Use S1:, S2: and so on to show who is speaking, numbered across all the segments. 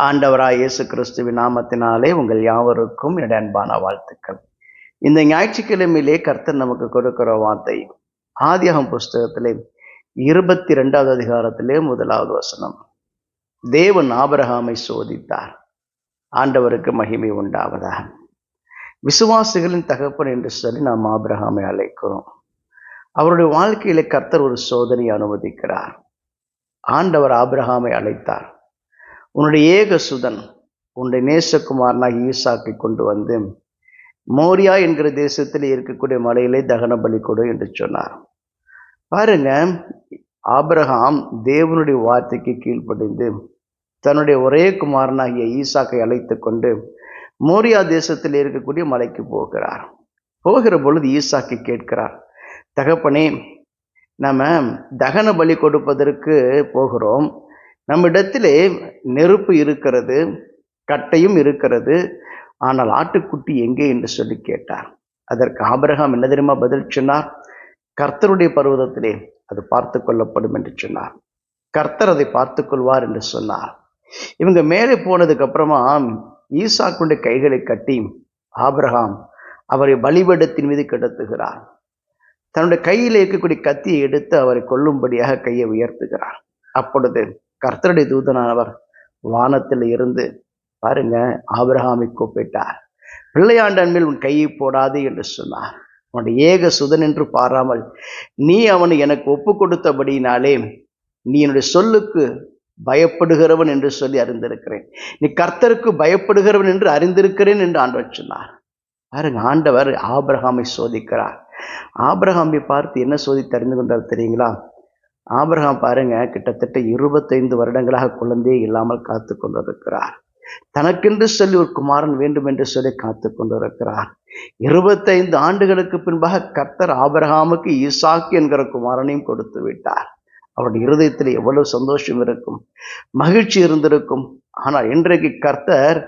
S1: ஆண்டவராய் இயேசு கிறிஸ்துவின் நாமத்தினாலே உங்கள் யாவருக்கும் என்னுடைய அன்பான வாழ்த்துக்கள். இந்த ஞாயிற்றுக்கிழமையிலே கர்த்தர் நமக்கு கொடுக்கிற வார்த்தை ஆதியாகம் புஸ்தகத்திலே இருபத்தி ரெண்டாவது அதிகாரத்திலே முதலாவது வசனம். தேவன் ஆபரகாமை சோதித்தார். ஆண்டவருக்கு மகிமை உண்டாவதாக. விசுவாசிகளின் தகப்பன் என்று சொல்லி நாம் ஆபிரகாமை அழைக்கிறோம். அவருடைய வாழ்க்கையிலே கர்த்தர் ஒரு சோதனை அனுமதிக்கிறார். ஆண்டவர் ஆபிரகாமை அழைத்தார். உன்னுடைய ஏக சுதன் உன்னுடைய நேசகுமாரனாக ஈசாக்கை கொண்டு வந்து மோரியா என்கிற தேசத்தில் இருக்கக்கூடிய மலையிலே தகன பலி கொடு என்று சொன்னார். பாருங்க ஆபிரகாம் தேவனுடைய வார்த்தைக்கு கீழ்ப்படிந்து தன்னுடைய ஒரே குமாரனாகிய ஈசாக்கை அழைத்து கொண்டு மோரியா தேசத்தில் இருக்கக்கூடிய மலைக்கு போகிறார். போகிற பொழுது ஈசாக்கை கேட்கிறார் தகப்பனே நம்ம தகன பலி கொடுப்பதற்கு போகிறோம். நம்மிடத்திலே நெருப்பு இருக்கிறது கட்டையும் இருக்கிறது. ஆனால் ஆட்டுக்குட்டி எங்கே என்று சொல்லி கேட்டார். அதற்கு ஆபிரகாம் என்ன தெரியுமா பதில் சொன்னார்? கர்த்தருடைய பருவதத்திலே அது பார்த்து கொள்ளப்படும் என்று சொன்னார். கர்த்தர் அதை பார்த்து கொள்வார் என்று சொன்னார். இவங்க மேலே போனதுக்கு அப்புறமா ஈசாக்குடைய கைகளை கட்டி ஆபிரகாம் அவரை பலிபடத்தின் மீது கிடத்துகிறார். தன்னுடைய கையில் இருக்கக்கூடிய கத்தியை எடுத்து அவரை கொல்லும்படியாக கையை உயர்த்துகிறார். அப்பொழுது கர்த்தருடைய தூதனானவர் வானத்தில் இருந்து பாருங்க ஆபிரகாமை கூப்பிட்டார். பிள்ளையாண்டன் மேல் உன் கையை போடாது என்று சொன்னார். உன்னுடைய ஏக சுதன் என்று பாராமல் நீ அவனை எனக்கு ஒப்பு கொடுத்தபடியினாலே நீ என்னுடைய சொல்லுக்கு பயப்படுகிறவன் என்று சொல்லி அறிந்திருக்கிறேன். நீ கர்த்தருக்கு பயப்படுகிறவன் என்று அறிந்திருக்கிறேன் என்று ஆண்டவர் சொன்னார். பாருங்க ஆண்டவர் ஆபிரகாமை சோதிக்கிறார். ஆபிரகாமை பார்த்து என்ன சோதித்து அறிந்து கொண்டார் தெரியுங்களா? ஆபிரகாம் பாருங்க கிட்டத்தட்ட இருபத்தைந்து வருடங்களாக குழந்தையே இல்லாமல் காத்து கொண்டிருக்கிறார். தனக்கென்று சொல்லி ஒரு குமாரன் வேண்டும் என்று சொல்லி காத்து கொண்டிருக்கிறார். இருபத்தைந்து ஆண்டுகளுக்கு பின்பாக கர்த்தர் ஆபிரகாமுக்கு ஈசாக்கு என்கிற குமாரனையும் கொடுத்து விட்டார். அவருடைய இருதயத்தில் எவ்வளவு சந்தோஷம் இருக்கும் மகிழ்ச்சி இருந்திருக்கும். ஆனால் இன்றைக்கு கர்த்தர்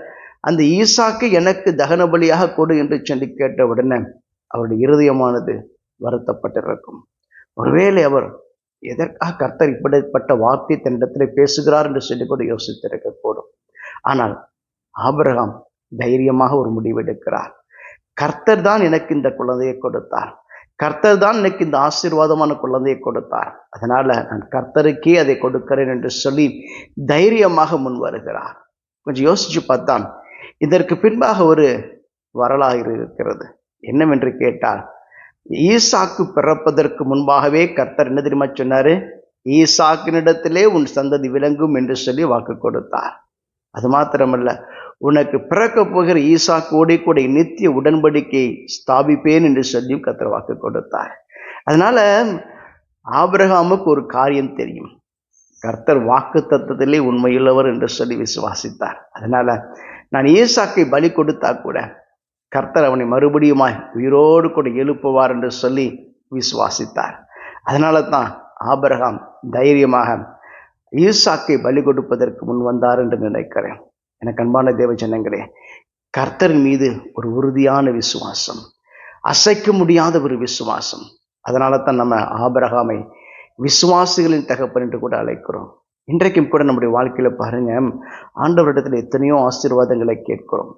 S1: அந்த ஈசாக்கு எனக்கு தகன பலியாக கொடு என்று சொல்லி கேட்ட உடனே அவருடைய இருதயமானது வருத்தப்பட்டிருக்கும். ஒருவேளை அவர் எதற்காக கர்த்தர் இப்படிப்பட்ட வார்த்தை தன்னிடத்தில் பேசுகிறார் என்று சொல்லி கூட யோசித்திருக்கக்கூடும் ஆனால் ஆபிரகாம் தைரியமாக ஒரு முடிவெடுக்கிறார் கர்த்தர் தான் எனக்கு இந்த குழந்தையை கொடுத்தார். கர்த்தர் தான் எனக்கு இந்த ஆசீர்வாதமான குழந்தையை கொடுத்தார். அதனால நான் கர்த்தருக்கே அதை கொடுக்கிறேன் என்று சொல்லி தைரியமாக முன் வருகிறார். கொஞ்சம் யோசிச்சு பார்த்தான். இதற்கு பின்பாக ஒரு வரலாறு இருக்கிறது. என்னவென்று கேட்டால் ஈசாக்கு பிறப்பதற்கு முன்பாகவே கர்த்தர் என்ன தெரியுமா சொன்னாரு? ஈசாக்கினிடத்திலே உன் சந்ததி விளங்கும் என்று சொல்லி வாக்கு கொடுத்தார். அது மாத்திரமல்ல உனக்கு பிறக்க போகிற ஈசாக்கோடி கூட நித்திய உடன்படிக்கை ஸ்தாபிப்பேன் என்று சொல்லியும் கர்த்தர் வாக்கு கொடுத்தார். அதனால ஆபிரகாமுக்கு ஒரு காரியம் தெரியும். கர்த்தர் வாக்கு தத்துவத்திலே உண்மையுள்ளவர் என்று சொல்லி விசுவாசித்தார். அதனால நான் ஈசாக்கை பலி கொடுத்தா கூட கர்த்தர் அவனை மறுபடியுமாய் உயிரோடு கூட எழுப்புவார் என்று சொல்லி விசுவாசித்தார். அதனால தான் ஆபரகாம் தைரியமாக ஈசாக்கை பலி கொடுப்பதற்கு முன் வந்தார் என்று நினைக்கிறேன். எனக்கு அன்பான தேவ ஜனங்களே கர்த்தரின் மீது ஒரு உறுதியான விசுவாசம் அசைக்க முடியாத ஒரு விசுவாசம். அதனால தான் நம்ம ஆபரகாமை விசுவாசிகளின் தகப்பன் என்று கூட அழைக்கிறோம். இன்றைக்கும் கூட நம்முடைய வாழ்க்கையில் பாருங்க ஆண்டவரிடத்தில் எத்தனையோ ஆசீர்வாதங்களை கேட்கிறோம்.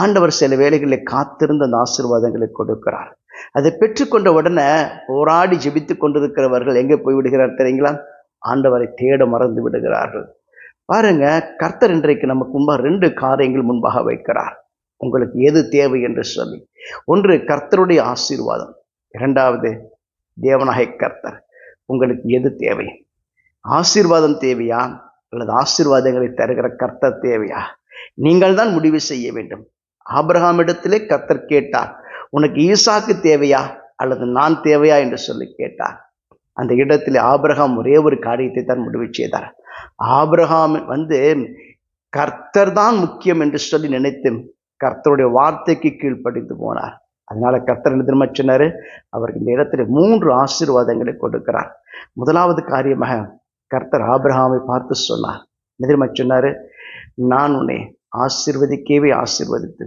S1: ஆண்டவர் சில வேலைகளில் காத்திருந்த அந்த ஆசீர்வாதங்களை கொடுக்கிறார். அதை பெற்றுக்கொண்ட உடனே போராடி ஜெபித்து கொண்டிருக்கிறவர்கள் எங்கே போய்விடுகிறார் தெரியுங்களா? ஆண்டவரை தேட மறந்து விடுகிறார்கள். பாருங்க கர்த்தர் இன்றைக்கு நமக்கு முன்பாக ரெண்டு காரியங்கள் முன்பாக வைக்கிறார். உங்களுக்கு எது தேவை என்று சொல்லி. ஒன்று கர்த்தருடைய ஆசீர்வாதம். இரண்டாவது தேவநாய கர்த்தர் உங்களுக்கு எது தேவை? ஆசீர்வாதம் தேவையா? அல்லது ஆசீர்வாதங்களை தருகிற கர்த்தர் தேவையா? நீங்கள் தான் முடிவு செய்ய வேண்டும். ஆபிரகாமிடத்திலே கர்த்தர் கேட்டார் உனக்கு ஈசாக்கு தேவையா? அல்லது நான் தேவையா? என்று சொல்லி கேட்டார். அந்த இடத்துல ஆபிரகாம் ஒரே ஒரு காரியத்தை தான் முடிவு செய்தார். ஆபிரகாம் வந்து கர்த்தர் தான் முக்கியம் என்று சொல்லி நினைத்து கர்த்தருடைய வார்த்தைக்கு கீழ்ப்படித்து போனார். அதனால கர்த்தர் என்ன திரும்ப சொன்னாரு? அவருக்கு இந்த இடத்துல மூன்று ஆசீர்வாதங்களை கொடுக்கிறார். முதலாவது காரியமாக கர்த்தர் ஆபிரகாமை பார்த்து சொன்னார். என்ன சொன்னார்? நான் உன்னை ஆசீர்வதிக்கவே ஆசிர்வதித்து.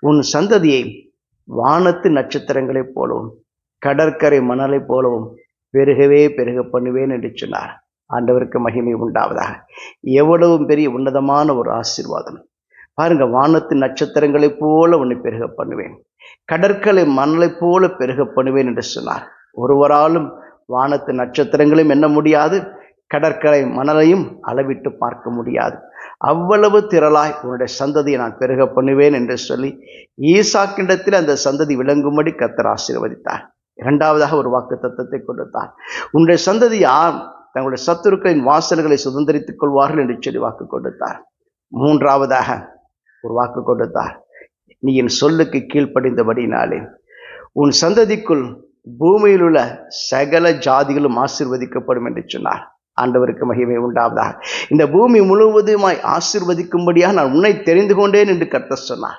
S1: உன் சந்ததியை வானத்து நட்சத்திரங்களைப் போலவும் கடற்கரை மணலைப் போலவும் பெருகவே பெருக பண்ணுவேன் என்று சொன்னார். ஆண்டவருக்கு மகிமை உண்டாவதாக. எவ்வளவு பெரிய உன்னதமான ஒரு ஆசீர்வாதம். பாருங்க வானத்து நட்சத்திரங்களைப் போல உன்னை பெருக பண்ணுவேன். கடற்கரை மணலைப் போல பெருக பண்ணுவேன் என்று சொன்னார். ஒருவராலும் வானத்து நட்சத்திரங்களையும் எண்ண முடியாது கடற்கரை மணலையும் அளவிட்டு பார்க்க முடியாது. அவ்வளவு திரளாய் உன்னுடைய சந்ததியை நான் பெருக பண்ணுவேன் என்று சொல்லி ஈசாக்கிண்டத்தில் அந்த சந்ததி விளங்கும்படி கத்தர் ஆசீர்வதித்தார். இரண்டாவதாக ஒரு வாக்கு தத்துவத்தை கொடுத்தார். உன்னுடைய சந்ததி யார்? தங்களுடைய சத்துருக்களின் வாசல்களை சுதந்திரித்துக் கொள்வார்கள் என்று சொல்லி வாக்கு கொடுத்தார். மூன்றாவதாக ஒரு வாக்கு கொடுத்தார். நீ என் சொல்லுக்கு கீழ்ப்படிந்தபடினாலே உன் சந்ததிக்குள் பூமியில் உள்ள சகல ஜாதிகளும் ஆசிர்வதிக்கப்படும் என்று சொன்னார். ஆண்டவருக்கு மகிமை உண்டாவதாக. இந்த பூமி முழுவதுமாய் ஆசிர்வதிக்கும்படியாக நான் உன்னை தெரிந்து கொண்டேன் என்று கர்த்தர் சொன்னார்.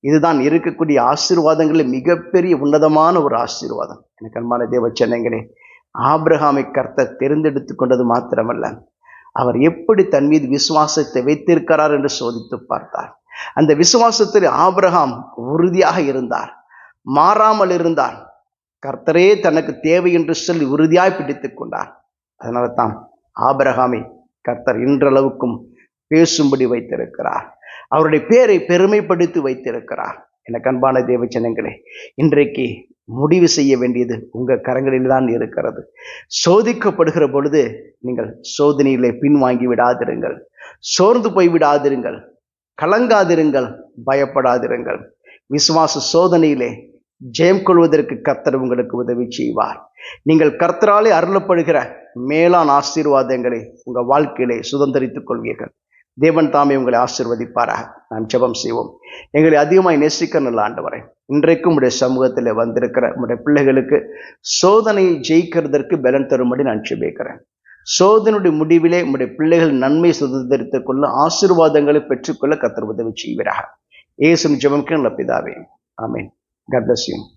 S1: இதுதான் இருக்கக்கூடிய ஆசீர்வாதங்களில் மிகப்பெரிய உன்னதமான ஒரு ஆசீர்வாதம். எனக்கு அன்பான தேவ சென்னைங்களே ஆப்ரஹாமை கர்த்தர் தெரிந்தெடுத்து கொண்டது மாத்திரமல்ல. அவர் எப்படி தன் மீது விசுவாசத்தை வைத்திருக்கிறார் என்று சோதித்து பார்த்தார். அந்த விசுவாசத்தில் ஆபிரகாம் உறுதியாக இருந்தார். மாறாமல் இருந்தார். கர்த்தரே தனக்கு தேவை என்று சொல்லி உறுதியாய் பிடித்துக் கொண்டார். அதனால தான் ஆபரகாமை கர்த்தர் இன்றளவுக்கும் பேசும்படி வைத்திருக்கிறார். அவருடைய பேரை பெருமைப்படுத்தி வைத்திருக்கிறார். என அன்பான தேவச்சனங்களே இன்றைக்கு முடிவு செய்ய வேண்டியது உங்கள் கரங்களில் தான் இருக்கிறது. சோதிக்கப்படுகிற பொழுது நீங்கள் சோதனையிலே பின்வாங்கி விடாதிருங்கள். சோர்ந்து போய் விடாதிருங்கள். கலங்காதிருங்கள். பயப்படாதிருங்கள். விசுவாச சோதனையிலே ஜெயம் கொள்வதற்கு கர்த்தர் உங்களுக்கு உதவி செய்வார். நீங்கள் கர்த்தராலே அருளப்படுகிற மேலான ஆசீர்வாதங்களை உங்கள் வாழ்க்கையிலே சுதந்திரித்துக் கொள்வீர்கள். தேவன் தாமே உங்களை ஆசீர்வதிப்பாராக. நாம் ஜெபம் செய்வோம். எங்களை அதிகமாய் நேசிக்க நல்ல ஆண்டவரை இன்றைக்கும் உடைய சமூகத்தில் வந்திருக்கிற உடைய பிள்ளைகளுக்கு சோதனையை ஜெயிக்கிறதற்கு பலன் தரும்படி நான் ஜெபிக்கிறேன். சோதனுடைய முடிவிலே உடைய பிள்ளைகள் நன்மை சுதந்திரித்துக் கொள்ள ஆசீர்வாதங்களை பெற்றுக்கொள்ள கத்திர உதவி செய்வீராக. ஏசும் ஜெபம்க்கு நல்ல பிதாவே. ஆமீன். God bless.